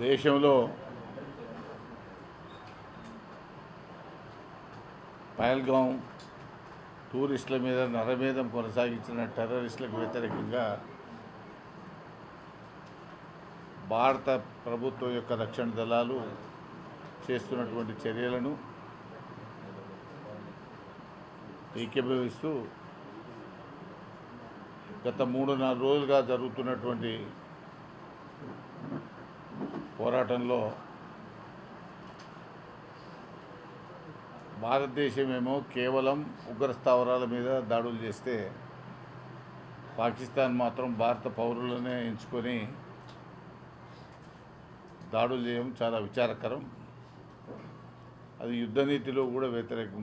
దేశంలో పహల్గాం టూరిస్టుల మీద నరమేధం కొనసాగించిన టెర్రరిస్టులకు వ్యతిరేకంగా భారత ప్రభుత్వం యొక్క రక్షణ దళాలు చేస్తున్నటువంటి చర్యలను ఏకీభవిస్తూ గత మూడు నాలుగు రోజులుగా జరుగుతున్నటువంటి పోరాటంలో భారతదేశమేమో కేవలం ఉగ్ర స్థావరాల మీద దాడులు చేస్తే పాకిస్తాన్ మాత్రం భారత పౌరులనే ఎంచుకొని దాడులు చేయడం చాలా విచారకరం. అది యుద్ధనీతిలో కూడా వ్యతిరేకం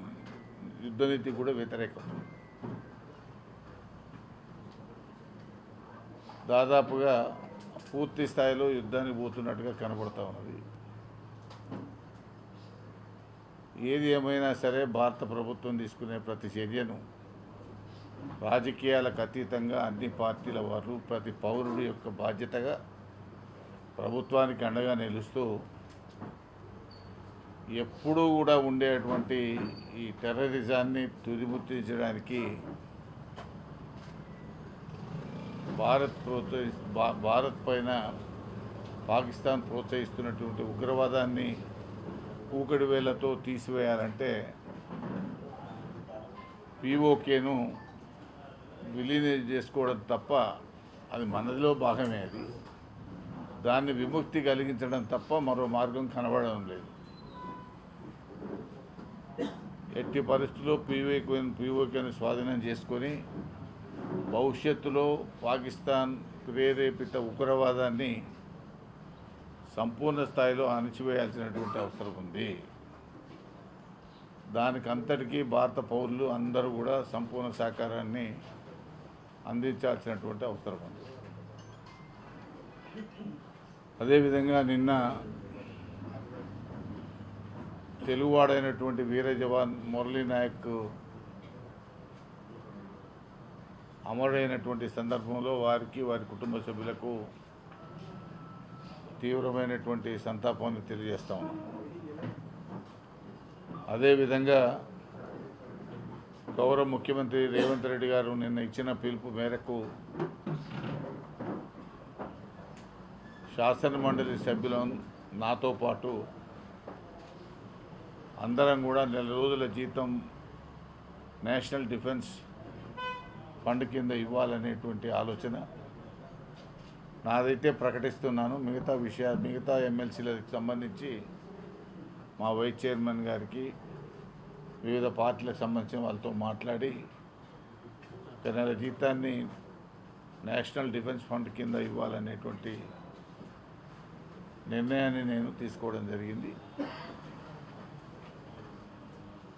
యుద్ధనీతి కూడా వ్యతిరేకం. దాదాపుగా పూర్తి స్థాయిలో యుద్ధానికి పోతున్నట్టుగా కనబడతా ఉన్నది. ఏది ఏమైనా సరే భారత ప్రభుత్వం తీసుకునే ప్రతి చర్యను రాజకీయాలకు అతీతంగా అన్ని పార్టీల వారు ప్రతి పౌరుడి యొక్క బాధ్యతగా ప్రభుత్వానికి అండగా నిలుస్తూ ఎప్పుడూ కూడా ఉండేటువంటి ఈ టెర్రరిజాన్ని తుదిముట్టించడానికి భారత్ ప్రోత్సహి భా- భారత్ పైన పాకిస్తాన్ ప్రోత్సహిస్తున్నటువంటి ఉగ్రవాదాన్ని కూకడి వేలతో తీసివేయాలంటే పిఓకేను విలీనం చేసుకోవడం తప్ప అది మనదిలో భాగమే అది. దాన్ని విముక్తి కలిగించడం తప్ప మరో మార్గం కనబడడం లేదు. ఎట్టి పరిస్థితుల్లో పీఓకే పీఓకేను స్వాధీనం చేసుకొని భవిష్యత్తులో పాకిస్తాన్ ప్రేరేపిత ఉగ్రవాదాన్ని సంపూర్ణ స్థాయిలో అణిచివేయాల్సినటువంటి అవసరం ఉంది. దానికి అంతటికీ భారత పౌరులు అందరూ కూడా సంపూర్ణ సహకారాన్ని అందించాల్సినటువంటి అవసరం ఉంది. అదేవిధంగా నిన్న తెలుగువాడైనటువంటి వీర జవాన్ మురళీ నాయక్ అమరుడైనటువంటి సందర్భంలో వారికి వారి కుటుంబ సభ్యులకు తీవ్రమైనటువంటి సంతాపాన్ని తెలియజేస్తా ఉన్నాం. అదేవిధంగా గౌరవ ముఖ్యమంత్రి రేవంత్ రెడ్డి గారు నిన్న ఇచ్చిన పిలుపు మేరకు శాసన మండలి సభ్యుల నాతో పాటు అందరం కూడా నెల రోజుల జీతం నేషనల్ డిఫెన్స్ ఫండ్ కింద ఇవ్వాలనేటువంటి ఆలోచన నాదైతే ప్రకటిస్తున్నాను. మిగతా విషయాలు మిగతా ఎమ్మెల్సీలకు సంబంధించి మా వైస్ చైర్మన్ గారికి వివిధ పార్టీలకు సంబంధించిన వాళ్ళతో మాట్లాడి ఒక నెల జీతాన్ని నేషనల్ డిఫెన్స్ ఫండ్ కింద ఇవ్వాలనేటువంటి నిర్ణయాన్ని నేను తీసుకోవడం జరిగింది.